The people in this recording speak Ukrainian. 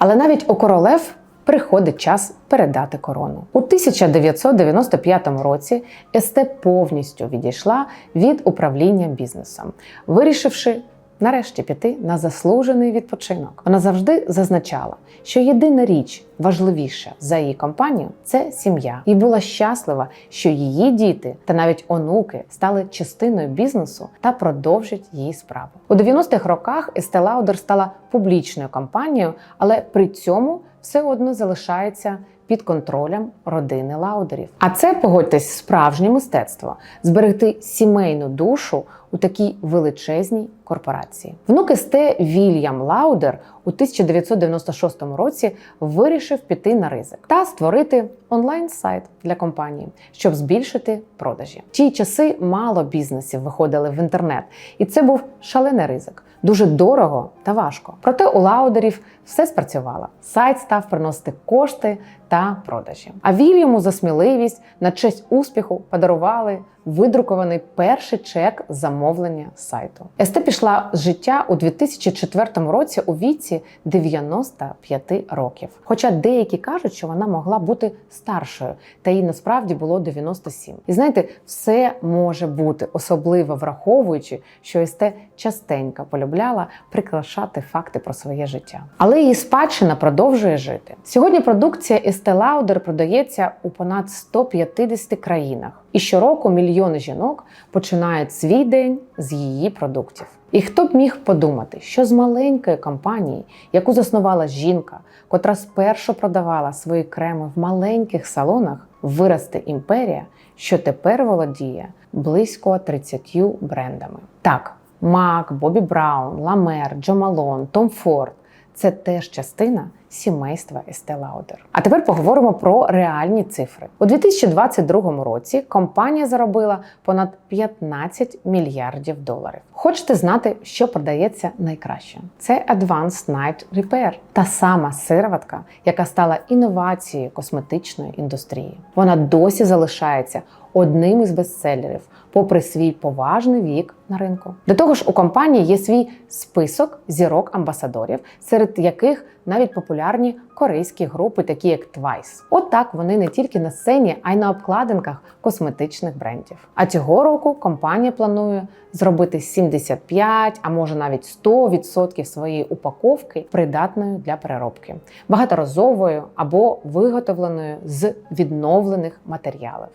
Але навіть у королев приходить час передати корону. У 1995 році СТ повністю відійшла від управління бізнесом, вирішивши нарешті піти на заслужений відпочинок. Вона завжди зазначала, що єдина річ важливіша за її компанію це сім'я, і була щаслива, що її діти та навіть онуки стали частиною бізнесу та продовжать її справу. У 90-х роках Estee Lauder стала публічною компанією, але при цьому все одно залишається під контролем родини Лаудерів. А це погодьтесь справжнє мистецтво зберегти сімейну душу у такій величезній корпорації. Внук СТ Вільям Лаудер у 1996 році вирішив піти на ризик та створити онлайн-сайт для компанії, щоб збільшити продажі. В ті часи мало бізнесів виходили в інтернет, і це був шалений ризик. Дуже дорого та важко. Проте у лаудерів все спрацювало. Сайт став приносити кошти та продажі. А Вільяму за сміливість на честь успіху подарували видрукований перший чек замовлення сайту. СТ пішла з життя у 2004 році у віці 95 років. Хоча деякі кажуть, що вона могла бути старшою, та їй насправді було 97. І знаєте, все може бути, особливо враховуючи, що СТ частенько полюбляла прикрашати факти про своє життя. Але її спадщина продовжує жити. Сьогодні продукція Estee Lauder продається у понад 150 країнах, і щороку мільйони жінок починають свій день з її продуктів. І хто б міг подумати, що з маленької компанії, яку заснувала жінка, котра спершу продавала свої креми в маленьких салонах, виросте імперія, що тепер володіє близько 30 брендами. Так, Мак, Бобі Браун, Ламер, Джо Малон, Том Форд це теж частина сімейства Estee Lauder. А тепер поговоримо про реальні цифри. У 2022 році компанія заробила понад 15 мільярдів доларів. Хочете знати, що продається найкраще? Це Advanced Night Repair, та сама сироватка, яка стала інновацією косметичної індустрії. Вона досі залишається одним із бестселерів, попри свій поважний вік на ринку. До того ж, у компанії є свій список зірок амбасадорів, серед яких навіть популярні корейські групи, такі як Twice. От вони не тільки на сцені, а й на обкладинках косметичних брендів. А цього року компанія планує зробити 75, а може навіть 100% своєї упаковки придатною для переробки, багаторазовою або виготовленою з відновлених матеріалів.